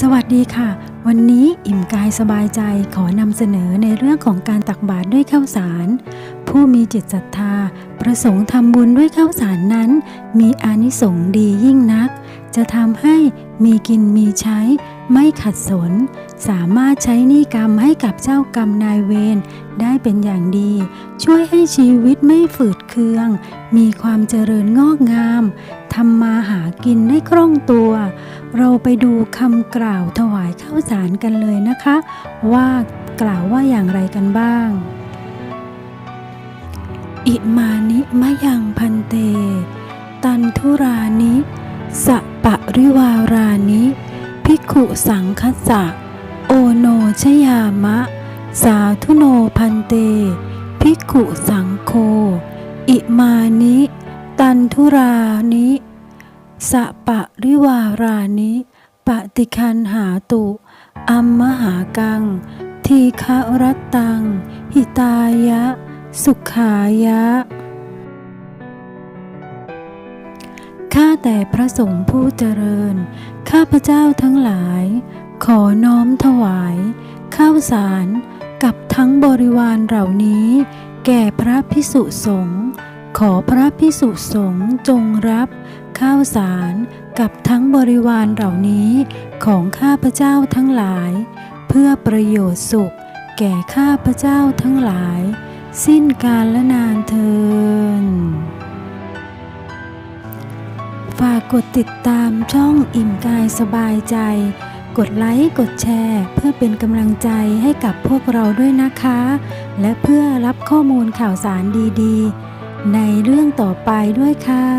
สวัสดีค่ะ วันนี้อิ่มกายสบายใจขอนำเสนอในเรื่องของการตักบาตรด้วยข้าวสาร ผู้มีจิตศรัทธา ประสงค์ทำบุญด้วยข้าวสารนั้น มีอานิสงส์ดียิ่งนัก จะทำให้มีกินมีใช้ ไม่ขัดสน สามารถใช้หนี้กรรมให้กับเจ้ากรรมนายเวรได้เป็นอย่างดี ช่วยให้ชีวิตไม่ฝืดเคือง มีความเจริญงอกงามทำมาหากินได้คล่องตัว เราไปดูคำกล่าวถวายข้าวสารกันเลยนะคะ ว่ากล่าวว่าอย่างไรกันบ้าง อิมานิมะยังพันเต ตันทุรานิสะ ปะริวารานิ ภิกขุสังคัสสะ โอโนชยามะ สาธุโนพันเต ภิกขุสังโฆอิมานิ ตันทุรานิสะปะริวารานิปฏิคันหาตุอัมมหากัง ทีฆะรัตตัง หิตายะ สุขายะ ข้าแต่พระสงฆ์ผู้เจริญ ข้าพเจ้าทั้งหลาย ขอน้อมถวาย ข้าวสารกับทั้งบริวารเหล่านี้ แก่พระพิสุสงฆ์ขอพระพิสุสงฆ์จงรับ ข้าวสารกับทั้งบริวารเหล่านี้ของข้าพเจ้าทั้งหลาย เพื่อประโยชน์สุข แก่ข้าพเจ้าทั้งหลาย สิ้นกาลและนาน ฝากกดติดตามช่องอิ่มกายสบายใจ กดไลค์กดแชร์ เพื่อเป็นกำลังใจให้กับพวกเราด้วยนะคะ และเพื่อรับข้อมูลข่าวสารดีๆ ในเรื่องต่อไปด้วยค่ะ